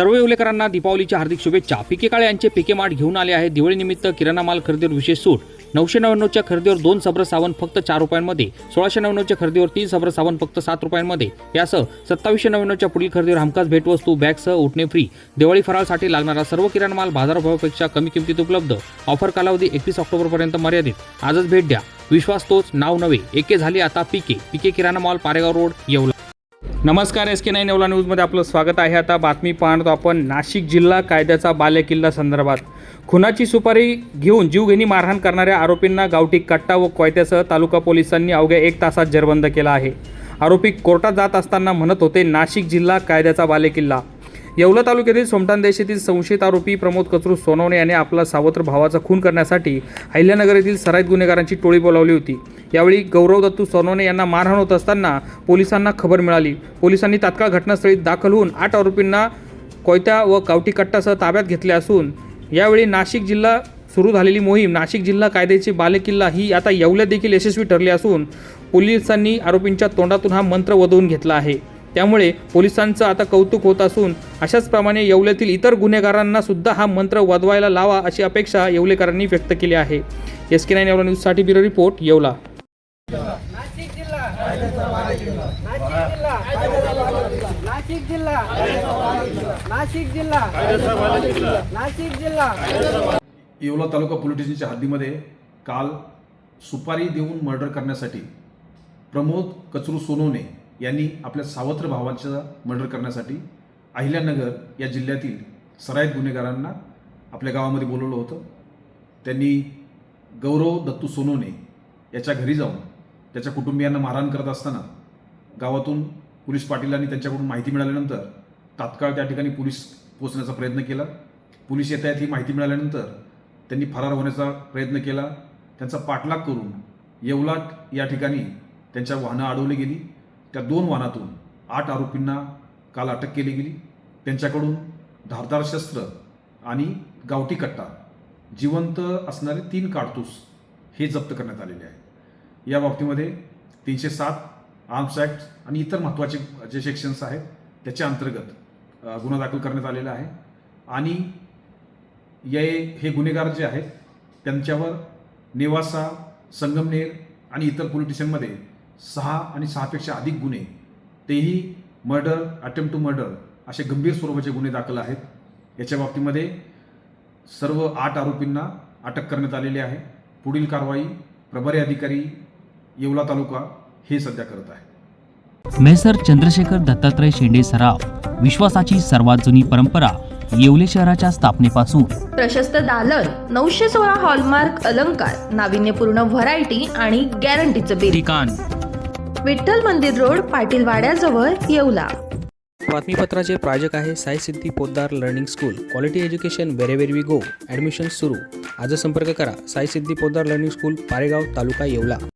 सर्व येवलेकरांना दीपावलीच्या हार्दिक शुभेच्छा. पिके काळे यांचे पिके माठ घेऊन आले आहे दिवाळीनिमित्त किराणा माल खरेदीवर विशेष सूट. नऊशे नव्याण्णवच्या खरेदीवर दोन सब्र साबण फक्त चार रुपयांमध्ये. सोळाशे नव्याण्णवच्या खरेदीवर तीन सब्र साबण फक्त सात रुपयांमध्ये. यासह सत्तावीसशे नव्याण्णवच्या पुढील खरेदीवर हमखास भेटवस्तू बॅगसह उठणे फ्री दिवाळी फराळसाठी लागणारा सर्व किराणा माल बाजारभावापेक्षा कमी किमतीत उपलब्ध. ऑफर कालावधी एकवीस ऑक्टोबरपर्यंत मर्यादित. आजच भेट द्या. विश्वास तोच नाव नवे एके झाले आता पिके. पिके किराणा मॉल पारेगाव रोड येवला. नमस्कार एस के नाईन नेवला न्यूजमध्ये आपलं स्वागत आहे. आता बातमी पाहणार आपण नाशिक जिल्हा कायद्याचा बालेकिल्ला संदर्भात. खुनाची सुपारी घेऊन जीवघेणी मारहाण करणाऱ्या आरोपींना गावठी कट्टा व कोयत्यासह तालुका पोलिसांनी अवघ्या एक तासात जेरबंद केला आहे. आरोपी कोर्टात जात असताना म्हणत होते नाशिक जिल्हा कायद्याचा बालेकिल्ला. येवला तालुक्यातील सोमठाण देशातील संशयित आरोपी प्रमोद कचरू सोनवणे याने आपला सावत्र भावाचा खून करण्यासाठी अहिल्यानगर येथील सराईत गुन्हेगारांची टोळी बोलावली होती. यावेळी गौरव दत्तू सोनवणे यांना मारहाण होत असताना पोलिसांना खबर मिळाली. पोलिसांनी तात्काळ घटनास्थळी दाखल होऊन आठ आरोपींना कोयत्या व कावटी कट्टासह ताब्यात घेतले असून यावेळी नाशिक जिल्हा सुरू झालेली मोहीम नाशिक जिल्हा कायद्याची बालेकिल्ला ही आता येवल्यात देखील यशस्वी ठरली असून पोलिसांनी आरोपींच्या तोंडातून हा मंत्र वधवून घेतला आहे. त्यामुळे पोलिसांचं आता कौतुक होत असून अशाच प्रमाणे येवल्यातील इतर गुन्हेगारांना सुद्धा हा मंत्र वदवायला लावा अशी अपेक्षा येवलेकरांनी व्यक्त केली आहे. एस के नाईन येवला न्यूजसाठी ब्युरो रिपोर्ट येवला. नाशिक जिल्हा नाशिक जिल्हा नाशिक जिल्हा नाशिक जिल्हा येवला तालुका पोलीस स्टेशनच्या हद्दीमध्ये काल सुपारी देऊन मर्डर करण्यासाठी प्रमोद कचरू सोनवणे यांनी आपल्या सावत्र भावांचा मर्डर करण्यासाठी अहिल्यानगर या जिल्ह्यातील सराईत गुन्हेगारांना आपल्या गावामध्ये बोलवलं होतं. त्यांनी गौरव दत्तू सोनवणे याच्या घरी जाऊन त्याच्या कुटुंबियांना मारहाण करत असताना गावातून पोलीस पाटीलांनी त्यांच्याकडून माहिती मिळाल्यानंतर तात्काळ त्या ठिकाणी पोलीस पोचण्याचा प्रयत्न केला. पोलीस येत आहेत ही माहिती मिळाल्यानंतर त्यांनी फरार होण्याचा प्रयत्न केला. त्यांचा पाठलाग करून येवलाट या ठिकाणी त्यांच्या वाहनं अडवली गेली. त्या दोन वाहनातून आठ आरोपींना काल अटक केली गेली. त्यांच्याकडून धारदार शस्त्र आणि गावठी कट्टा जिवंत असणारे तीन काडतूस हे जप्त करण्यात आलेले आहे या बाबतीमध्ये तीनशे सात आर्म्स ॲक्ट आणि इतर महत्त्वाचे जे सेक्शन्स आहेत त्याच्या अंतर्गत गुन्हा दाखल करण्यात आलेला आहे. आणि ये हे गुन्हेगार जे आहेत त्यांच्यावर नेवासा संगमनेर आणि इतर पोलीस स्टेशनमध्ये सहा आणि सहापेक्षा अधिक गुन्हे तेही मर्डर अटेम्प्ट टू मर्डर असे गंभीर स्वरूपाचे गुन्हे दाखल आहेत. याच्या बाबतीमध्ये सर्व आठ आरोपींना अटक करण्यात आलेली आहे. पुढील कारवाई प्रभारी अधिकारी येवला तालुका हे सध्या करत आहे. मेसर चंद्रशेखर दत्तात्रय शेंडे सराव विश्वासाची सर्वात जुनी परंपरा येवले शहराच्या स्थापनेपासून. प्रशस्त दालन नऊशे सोळा हॉलमार्क अलंकार नाविन्यपूर्ण व्हरायटी आणि गॅरंटीचं बिल. ठिकाण. विठ्ठल मंदिर रोड पाटील वाड्याजवळ येवला. बातमीपत्राचे प्रायोजक आहे Sai Siddhi Poddar learning school quality education wherever we go admission सुरू. आज संपर्क करा. Sai Siddhi Poddar learning school Paregaon taluka Yeola.